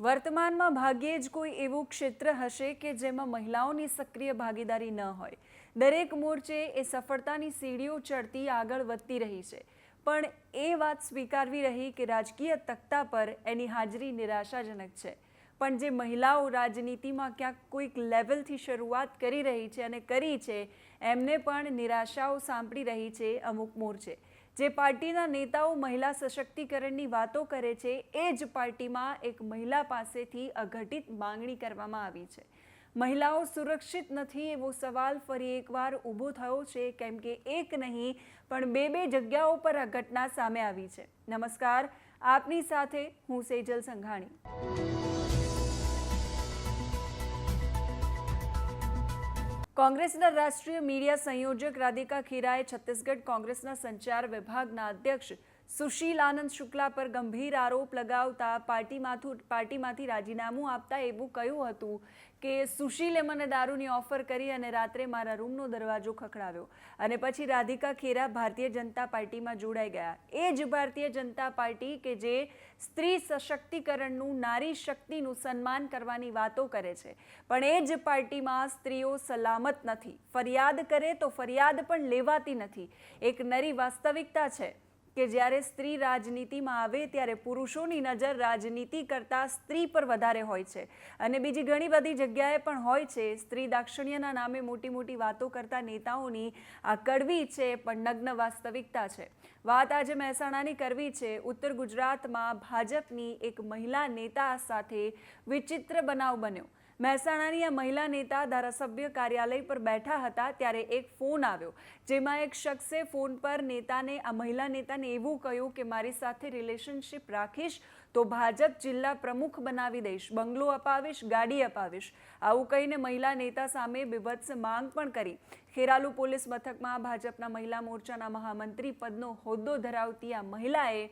વર્તમાનમાં ભાગ્યે જ કોઈ એવું ક્ષેત્ર હશે કે જેમાં મહિલાઓની સક્રિય ભાગીદારી ન હોય. દરેક મોરચે એ સફળતાની સીડીઓ ચડતી આગળ વધતી રહી છે. પણ એ વાત સ્વીકારવી રહી કે રાજકીય તખ્તા પર એની હાજરી નિરાશાજનક છે. પણ જે મહિલાઓ રાજનીતિમાં ક્યાંક કોઈક લેવલથી શરૂઆત કરી રહી છે અને કરી છે, એમને પણ નિરાશાઓ સાંપડી રહી છે અમુક મોરચે. જે પાર્ટીના નેતાઓ મહિલા સશક્તિકરણની વાતો કરે છે, એ જ પાર્ટીમાં એક મહિલા પાસેથી અઘટિત માંગણી કરવામાં આવી છે. મહિલાઓ સુરક્ષિત નથી એવો સવાલ ફરી એકવાર ઊભો થયો છે, કેમ કે એક નહીં, પણ બે બે જગ્યાઓ પર આ ઘટના સામે આવી છે. નમસ્કાર, આપની સાથે હું સેજલ સંઘાણી. કોંગ્રેસના રાષ્ટ્રીય મીડિયા સંયોજક રાધિકા ખીરાએ છત્તીસગઢ કોંગ્રેસના સંચાર વિભાગના અધ્યક્ષ સુશીલ આનંદ શુક્લા પર ગંભીર આરોપ લગાવતા પાર્ટીમાંથી પાર્ટીમાંથી રાજીનામું આપતા એવું કહ્યું હતું કે સુશીલે મને દારૂની ઓફર કરી અને રાત્રે મારા રૂમનો દરવાજો ખખડાવ્યો. અને પછી રાધિકા ખેરા ભારતીય જનતા પાર્ટીમાં જોડાઈ ગયા. એ જ ભારતીય જનતા પાર્ટી કે જે સ્ત્રી સશક્તિકરણનું, નારી શક્તિનું સન્માન કરવાની વાતો કરે છે. પણ એ જ પાર્ટીમાં સ્ત્રીઓ સલામત નથી. ફરિયાદ કરે તો ફરિયાદ પણ લેવાતી નથી. એક નરી વાસ્તવિકતા છે. કે જ્યારે સ્ત્રી રાજનીતિમાં આવે ત્યારે પુરુષોની નજર રાજનીતિ કરતાં સ્ત્રી પર વધારે હોય છે. અને બીજી ઘણી બધી જગ્યાએ પણ હોય છે. સ્ત્રી દાક્ષિણ્યના નામે મોટી મોટી વાતો કરતા નેતાઓની આ કડવી છે, પણ નગ્ન વાસ્તવિકતા છે. વાત આજે મહેસાણાની કરવી છે. ઉત્તર ગુજરાતમાં ભાજપની એક મહિલા નેતા સાથે વિચિત્ર બનાવ બન્યો. મહેસાણાની આ મહિલા નેતા ધારાસભ્ય કાર્યાલય પર બેઠા હતા ત્યારે એક ફોન આવ્યો, જેમાં એક શખ્સે ફોન પર નેતાને, આ મહિલા નેતાને એવું કહ્યું કે, મારી સાથે રિલેશનશિપ રાખીશ તો ભાજપ જિલ્લા પ્રમુખ બનાવી દઈશ, બંગલો અપાવીશ, ગાડી અપાવીશ. આવું કહીને મહિલા નેતા સામે બીભત્સ માંગ પણ કરી. ખેરાલુ પોલીસ મથકમાં ભાજપના મહિલા મોરચાના મહામંત્રી પદનો હોદ્દો ધરાવતી આ મહિલાએ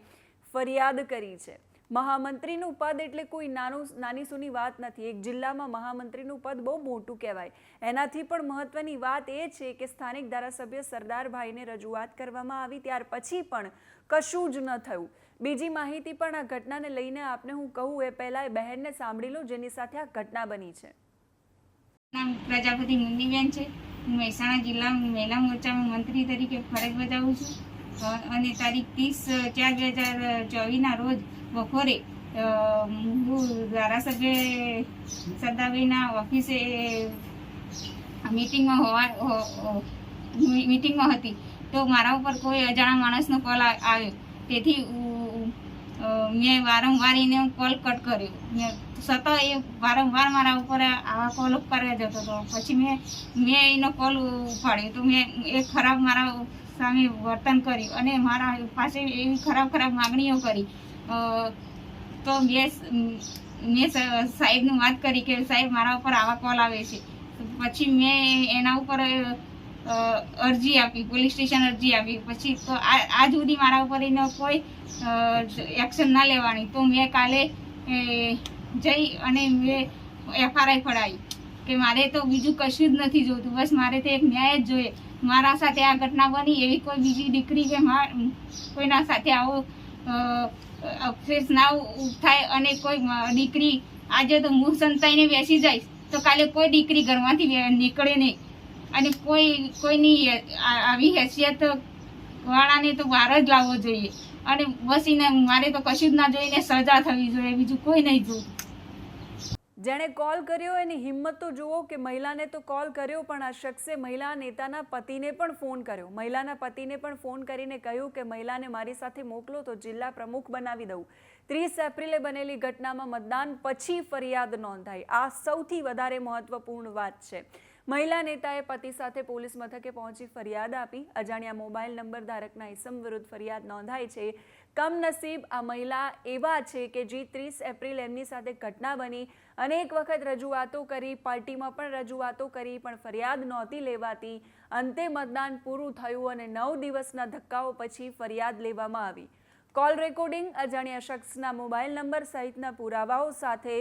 ફરિયાદ કરી છે. મહામંત્રીનું પદ એટલે કોઈ નાનું, નાની સૂની વાત નથી. એક જિલ્લામાં મહામંત્રીનું પદ બહુ મોટું કહેવાય. એનાથી પણ મહત્વની વાત એ છે કે સ્થાનિક ધારાસભ્ય સરદારભાઈને રજૂઆત કરવામાં આવી, ત્યાર પછી પણ કશું જ ન થયું. બીજી માહિતી પણ આ ઘટનાને લઈને આપને હું કહું, એ પહેલાં એ બહેનને સાંભળી લો, જેની સાથે આ ઘટના બની છે. નામ પ્રજાપતિ મુન્નીબેન છે. હું મહેસાણા જિલ્લા મહિલા મોરચામાં મંત્રી તરીકે ફરજ બજાવું છું. અને તારીખ ત્રીસ ચાર બે હજાર ચોવીસના રોજ બપોરે હું ધારાસભ્ય સરદારભાઈના ઓફિસે મિટિંગમાં હોવા મીટિંગમાં હતી. તો મારા ઉપર કોઈ અજાણા માણસનો કોલ આવ્યો. તેથી મેં વારંવાર એને કોલ કટ કર્યો. મેં સતત એ વારંવાર મારા ઉપર આવા કોલ કરવા જતો હતો. પછી મેં મેં એનો કોલ ઉપાડ્યો. તો મેં એ ખરાબ મારા સામે વર્તન કર્યું અને મારા પાસે એવી ખરાબ ખરાબ માગણીઓ કરી. તો મેં મેં સ- વાત કરી કે સાહેબ મારા ઉપર આવા કોલ આવે છે. પછી મેં એના ઉપર અરજી આપી, પોલીસ સ્ટેશન અરજી આપી. પછી તો આજ સુધી મારા ઉપર એનો કોઈ એક્શન ના લેવાની. તો મેં કાલે જઈ અને મેં એફઆરઆઈ ફડાવી કે મારે તો બીજું કશું જ નથી જોતું. બસ મારે તો એક ન્યાય જ જોઈએ. મારા સાથે આ ઘટના બની એવી કોઈ બીજી દીકરી કે મા, કોઈના સાથે આવો અફસોસ ના થાય અને કોઈ દીકરી આજે તો હું સંતાઈને બેસી જાય, તો કાલે કોઈ દીકરી ઘરમાંથી નીકળે નહીં. અને કોઈ, કોઈની આવી હેસિયત વાળાને તો બહાર જ લાવવો જોઈએ. અને બસીને મારે તો કશું જ ના જોઈને સજા થવી જોઈએ, બીજું કોઈ નહીં જોવું જેણે કોલ કર્યો એની હિંમત તો જુઓ કે મહિલાને તો કોલ કર્યો, પણ આ શખ્સે મહિલા નેતાના પતિને પણ ફોન કર્યો. મહિલાના પતિને પણ ફોન કરીને કહ્યું કે મહિલાને મારી સાથે મોકલો, તો જિલ્લા પ્રમુખ બનાવી દઉં. ત્રીસ એપ્રિલે બનેલી ઘટનામાં મતદાન પછી ફરિયાદ નોંધાઈ. આ સૌથી વધારે મહત્વપૂર્ણ વાત છે. મહિલા નેતાએ પતિ સાથે પોલીસ મથકે પહોંચી ફરિયાદ આપી. અજાણ્યા મોબાઈલ નંબર ધારકના ઇસમ વિરુદ્ધ ફરિયાદ નોંધાઈ છે. કમનસીબ આ મહિલા એવા છે કે જે ત્રીસ એપ્રિલ એમની સાથે ઘટના બની. અનેક વખત રજૂઆતો કરી, પાર્ટીમાં પણ રજૂઆતો કરી, પણ ફરિયાદ નહોતી લેવાતી. અંતે મતદાન પૂરું થયું અને નવ દિવસના ધક્કાઓ પછી ફરિયાદ લેવામાં આવી. કોલ રેકોર્ડિંગ અજાણ્યા શખ્સના મોબાઈલ નંબર સહિતના પુરાવાઓ સાથે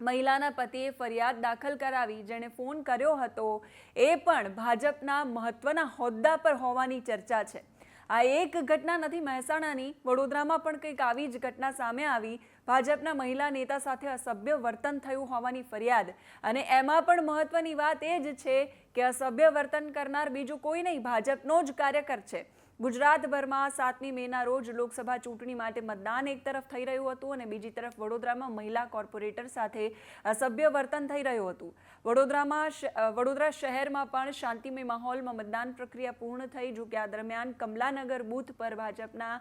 મહિલાના પતિએ ફરિયાદ દાખલ કરાવી, જેણે ફોન કર્યો હતો, એ પણ ભાજપના મહત્વના હોદ્દા પર હોવાની ચર્ચા છે. આ એક ઘટના નથી, મહેસાણાની. વડોદરામાં પણ કંઈક આવી જ ઘટના સામે આવી. ભાજપના મહિલા નેતા સાથે અસભ્ય વર્તન થયું હોવાની ફરિયાદ. અને એમાં પણ મહત્વની વાત એ જ છે કે અસભ્ય વર્તન કરનાર બીજું કોઈ નહીં, ભાજપનો જ કાર્યકર છે. ગુજરાતભરમાં સાતમી મેના રોજ લોકસભા ચૂંટણી માટે મતદાન એક તરફ થઈ રહ્યું હતું અને બીજી તરફ વડોદરામાં મહિલા કોર્પોરેટર સાથે સભ્ય વર્તન થઈ રહ્યું હતું. વડોદરામાં વડોદરા શહેરમાં પણ શાંતિમય માહોલમાં મતદાન પ્રક્રિયા પૂર્ણ થઈ જો કે આ દરમિયાન કમલાનગર બૂથ પર ભાજપના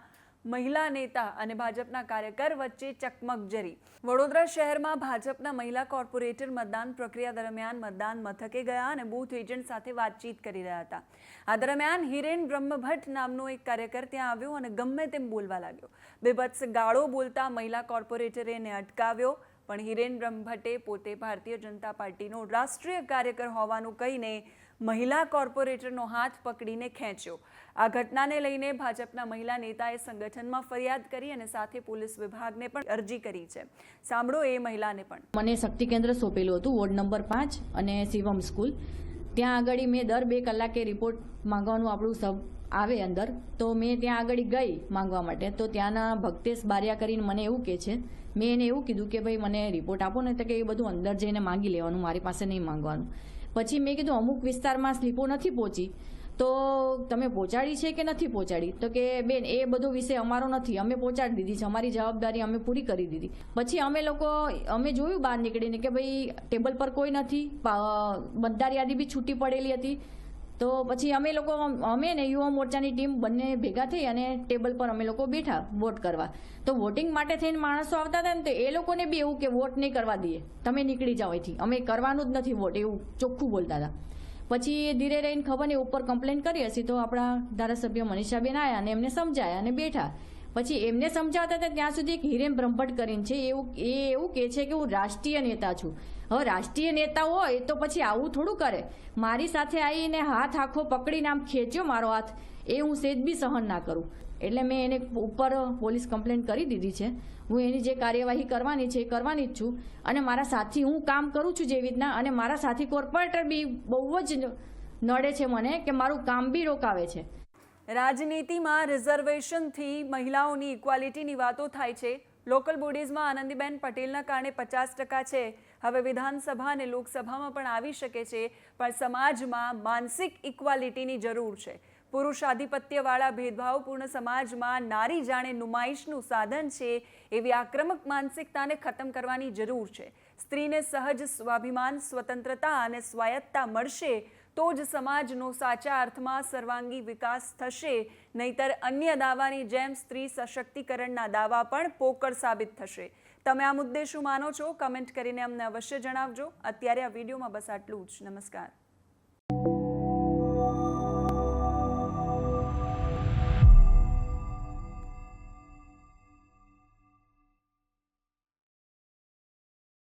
મહિલા નેતા અને ભાજપના કાર્યકર વચ્ચે ચકમક જરી વડોદરા શહેરમાં ભાજપના મહિલા કોર્પોરેટર મતદાન પ્રક્રિયા દરમિયાન મતદાન મથકે ગયા અને બૂથ એજન્ટ સાથે વાતચીત કરી રહ્યા હતા. આ દરમિયાન હિરેન બ્રહ્મભટ્ટ નામનો એક કાર્યકર ત્યાં આવ્યો અને ગમે તેમ બોલવા લાગ્યો. બેભત્સ ગાળો બોલતા મહિલા કોર્પોરેટરે એને અટકાવ્યો, પણ હિરેન બ્રહ્મભટ્ટે પોતે ભારતીય જનતા પાર્ટીનો રાષ્ટ્રીય કાર્યકર હોવાનું કહીને મહિલા કોર્પોરેટરનો હાથ પકડીને ખેંચ્યો. આ ઘટનાને લઈને ભાજપના મહિલા નેતાએ સંગઠનમાં ફરિયાદ કરી અને સાથે પોલીસ વિભાગને પણ અરજી કરી છે. સાંભળો એ મહિલાને પણ. મને શક્તિ કેન્દ્ર સોંપેલું હતું, વોર્ડ નંબર પાંચ અને શિવમ સ્કૂલ. ત્યાં આગળ મેં દર બે કલાકે રિપોર્ટ માંગવાનું આપણું સબ આવે અંદર, તો મેં ત્યાં આગળ ગઈ માંગવા માટે. તો ત્યાંના ભક્તેશ બારિયા કરીને મને એવું કહે છે, મેં એને એવું કીધું કે ભાઈ મને રિપોર્ટ આપો ને તો કે એ બધું અંદર જઈને માંગી લેવાનું, મારી પાસે નહીં માંગવાનું. પછી મેં કીધું, અમુક વિસ્તારમાં સ્લીપો નથી પહોંચી. તો તમે પહોંચાડી છે કે નથી પહોંચાડી? તો કે, બેન, એ બધો વિષય અમારો નથી. અમે પહોંચાડી દીધી છે. અમારી જવાબદારી અમે પૂરી કરી દીધી. પછી અમે લોકો, અમે જોયું બહાર નીકળીને કે ભાઈ, ટેબલ પર કોઈ નથી. પા- યાદી બી છૂટી પડેલી હતી. તો પછી અમે લોકો, અમે ને યુવા મોરચાની ટીમ બંને ભેગા થઈ અને ટેબલ પર અમે લોકો બેઠા વોટ કરવા. તો વોટિંગ માટે થઈને માણસો આવતા હતા ને તો એ લોકોને બી એવું કે વોટ નહીં કરવા દઈએ. તમે નીકળી જાઓ અહીંથી. અમે કરવાનું જ નથી વોટ, એવું ચોખ્ખું બોલતા હતા. પછી ધીરે રહીને ખબર નહીં, ઉપર કમ્પ્લેન કરી હશે તો આપણા ધારાસભ્ય મનીષાબેન આવ્યા અને એમને સમજાયા અને બેઠા. પછી એમને સમજાવતા હતા ત્યાં સુધી હિરેન બ્રહ્મભટ્ટ કરીને છે એવું એ એવું કહે છે કે હું રાષ્ટ્રીય નેતા છું. હવે રાષ્ટ્રીય નેતા હોય તો પછી આવું થોડું કરે. મારી સાથે આવીને હાથ આખો પકડીને આમ ખેંચ્યો મારો હાથ, એ હું સેજ બી સહન ના કરું. એટલે મેં એને ઉપર પોલીસ કમ્પ્લેન કરી દીધી છે. હું એની જે કાર્યવાહી કરવાની છે એ કરવાની જ છું. અને મારા સાથી હું કામ કરું છું જેવી રીતના, અને મારા સાથી કોર્પોરેટર બી બહુ જ નડે છે મને કે મારું કામ બી રોકાવે છે. રાજનીતિમાં રિઝર્વેશનથી મહિલાઓની ઇક્વાલિટીની વાતો થાય છે. લોકલ બોડીઝમાં આનંદીબેન પટેલના કારણે પચાસ ટકા છે. હવે વિધાનસભા અને લોકસભામાં પણ આવી શકે છે, પણ સમાજમાં માનસિક ઇક્વાલિટીની જરૂર છે. પુરુષ આધિપત્યવાળા ભેદભાવપૂર્ણ સમાજમાં નારી જાણે નુમાઈશનું સાધન છે, એવી આક્રમક માનસિકતાને ખતમ કરવાની જરૂર છે. સ્ત્રીને સહજ સ્વાભિમાન, સ્વતંત્રતા અને સ્વાયત્તતા મળશે તો જ સમાજનો સાચા અર્થમાં સર્વાંગી વિકાસ થશે. નહીતર અન્ય દાવાની જેમ સ્ત્રી સશક્તિકરણના દાવા પણ પોકળ સાબિત થશે. તમે આ મુદ્દે શું માનો છો? કમેન્ટ કરીને અમને અવશ્ય જણાવજો. અત્યારે આ વિડીયોમાં બસ આટલું જ. નમસ્કાર.